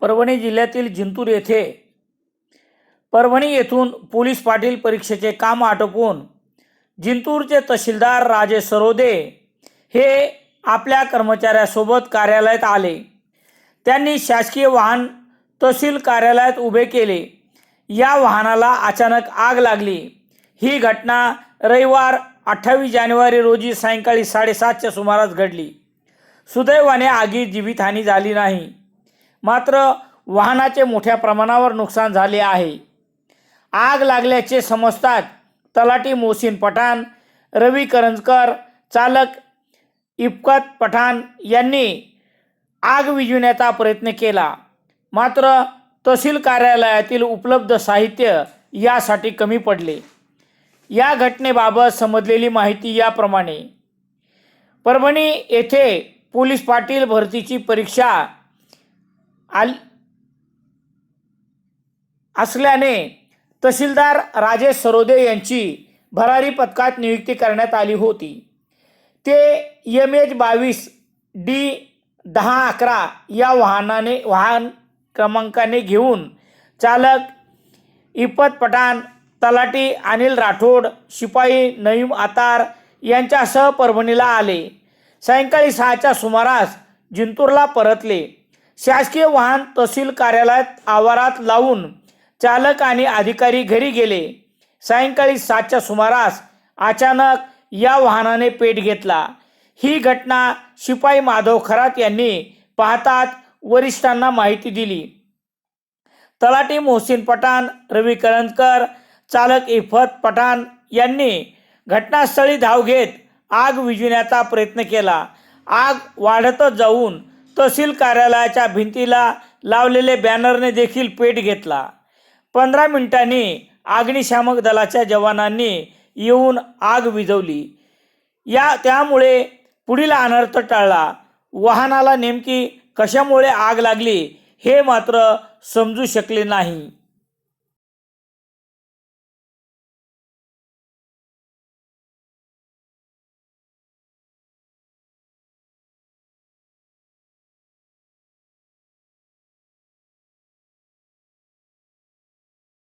परभणी जिल्ह्यातील जिंतूर येथे परभणी येथून पोलीस पाटील परीक्षेचे काम आटोपून जिंतूरचे तहसीलदार राजे सरोदे हे आपल्या कर्मचाऱ्यासोबत कार्यालयात आले. त्यांनी शासकीय वाहन तहसील कार्यालयात उभे केले. या वाहनाला अचानक आग लागली. ही घटना रविवार अठ्ठावीस जानेवारी रोजी सायंकाळी साडेसातच्या सुमारास घडली. सुदैवाने आगीत जीवितहानी झाली नाही. मात्र वाहनाचे मोठ्या प्रमाणावर नुकसान झाले आहे. आग लागल्याचे समजतात तलाटी मोहसिन पठाण रवी करंजकर चालक इफ्कत पठाण यांनी आग विझविण्याचा प्रयत्न केला. मात्र तहसील कार्यालयातील उपलब्ध साहित्य यासाठी कमी पडले. या घटनेबाबत समजलेली माहिती याप्रमाणे. परभणी येथे पोलीस पाटील भरतीची परीक्षा आल असल्याने तहसीलदार राजेश सरोदे यांची भरारी पथकात नियुक्ती करण्यात आली होती. ते एम एच बावीस डी दहा अकरा या वाहनाने वाहन क्रमांकाने घेऊन चालक इपत पठाण तलाठी अनिल राठोड शिपाई नईम आतार यांच्यासह परभणीला आले. सायंकाळी सहाच्या सुमारास जिंतूरला परतले. शासकीय वाहन तहसील कार्यालयात आवारात लावून चालक आणि अधिकारी घरी गेले. सायंकाळी सातच्या सुमारास अचानक या वाहनाने पेट घेतला. ही घटना शिपाई माधव खरात यांनी पाहताच वरिष्ठांना माहिती दिली. तलाटी मोहसिन पठाण रवी करंदकर चालक इफत पठाण यांनी घटनास्थळी धाव घेत आग विझविण्याचा प्रयत्न केला. आग वाढतच जाऊन तहसील कार्यालयाच्या भिंतीला लावलेले बॅनरने देखील पेट घेतला. पंधरा मिनिटांनी अग्निशामक दलाच्या जवानांनी येऊन आग विझवली. या त्यामुळे पुढील अनर्थ टाळला. वाहनाला नेमकी कशामुळे आग लागली हे मात्र समजू शकले नाही.